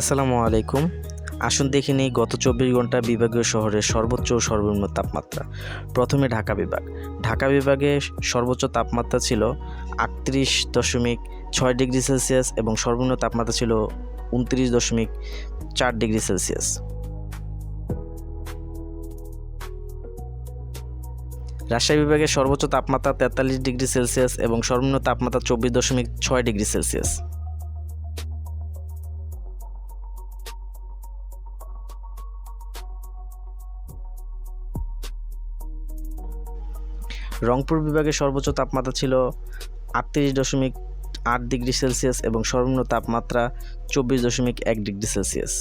আসসালামু আলাইকুম। আসুন দেখে নিই গত চব্বিশ ঘণ্টা বিভাগীয় শহরের সর্বোচ্চ ও সর্বনিম্ন তাপমাত্রা। প্রথমে ঢাকা বিভাগ। ঢাকা বিভাগে সর্বোচ্চ তাপমাত্রা ছিল আটত্রিশ দশমিক ছয় ডিগ্রি সেলসিয়াস এবং সর্বনিম্ন তাপমাত্রা ছিল উনত্রিশ দশমিক চার ডিগ্রি সেলসিয়াস। রাজশাহী বিভাগের সর্বোচ্চ তাপমাত্রা তেতাল্লিশ ডিগ্রি সেলসিয়াস এবং সর্বনিম্ন তাপমাত্রা চব্বিশ দশমিক ছয় ডিগ্রি সেলসিয়াস। রংপুর বিভাগে সর্বোচ্চ তাপমাত্রা ছিল আটত্রিশ দশমিক আট ডিগ্রি সেলসিয়াস এবং সর্বনিম্ন তাপমাত্রা চব্বিশ দশমিক এক ডিগ্রি সেলসিয়াস।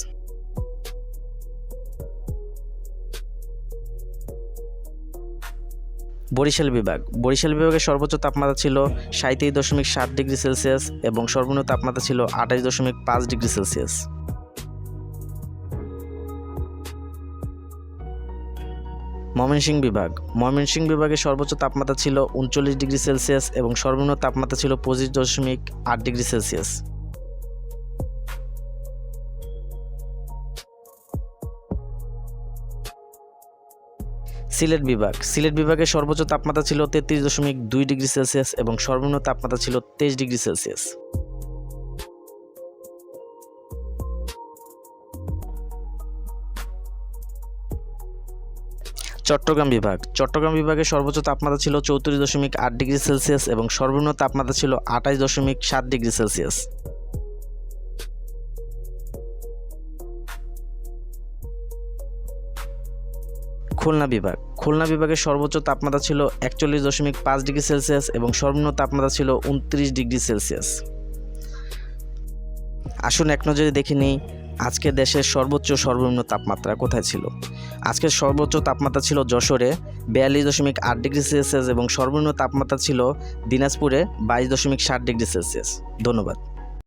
বরিশাল বিভাগ। বরিশাল বিভাগের সর্বোচ্চ তাপমাত্রা ছিল সাঁত্রিশ দশমিক সাত ডিগ্রি সেলসিয়াস এবং সর্বনিম্ন তাপমাত্রা ছিল আঠাশ দশমিক পাঁচ ডিগ্রি সেলসিয়াস। ময়মনসিংহ বিভাগ। ময়মনসিংহ বিভাগের সর্বোচ্চ তাপমাত্রা ছিল উনচল্লিশ ডিগ্রি সেলসিয়াস এবং সর্বনিম্ন তাপমাত্রা ছিল পঁচিশ দশমিক আট ডিগ্রি সেলসিয়াস। সিলেট বিভাগ। সিলেট বিভাগের সর্বোচ্চ তাপমাত্রা ছিল তেত্রিশ দশমিক দুই ডিগ্রি সেলসিয়াস এবং সর্বনিম্ন তাপমাত্রা ছিল তেইশ ডিগ্রি সেলসিয়াস। চট্টগ্রাম বিভাগ। চট্টগ্রাম বিভাগের সর্বোচ্চ তাপমাত্রা ছিল চৌত্রিশ দশমিক আট ডিগ্রি সেলসিয়াস এবং সর্বনিম্ন তাপমাত্রা ছিল আঠাশ দশমিক সাত ডিগ্রি সেলসিয়াস। খুলনা বিভাগ। খুলনা বিভাগের সর্বোচ্চ তাপমাত্রা ছিল একচল্লিশ দশমিক পাঁচ ডিগ্রি সেলসিয়াস এবং সর্বনিম্ন তাপমাত্রা ছিল উনত্রিশ ডিগ্রি সেলসিয়াস। আসুন এক নজরে দেখে নিই আজকে দেশের সর্বোচ্চ সর্বনিম্ন তাপমাত্রা কোথায় ছিল? আজকের সর্বোচ্চ তাপমাত্রা ছিল যশোরে বিয়াল্লিশ দশমিক আট ডিগ্রি সেলসিয়াস এবং সর্বনিম্ন তাপমাত্রা ছিল দিনাজপুরে বাইশ দশমিক ষাট ডিগ্রি সেলসিয়াস। ধন্যবাদ।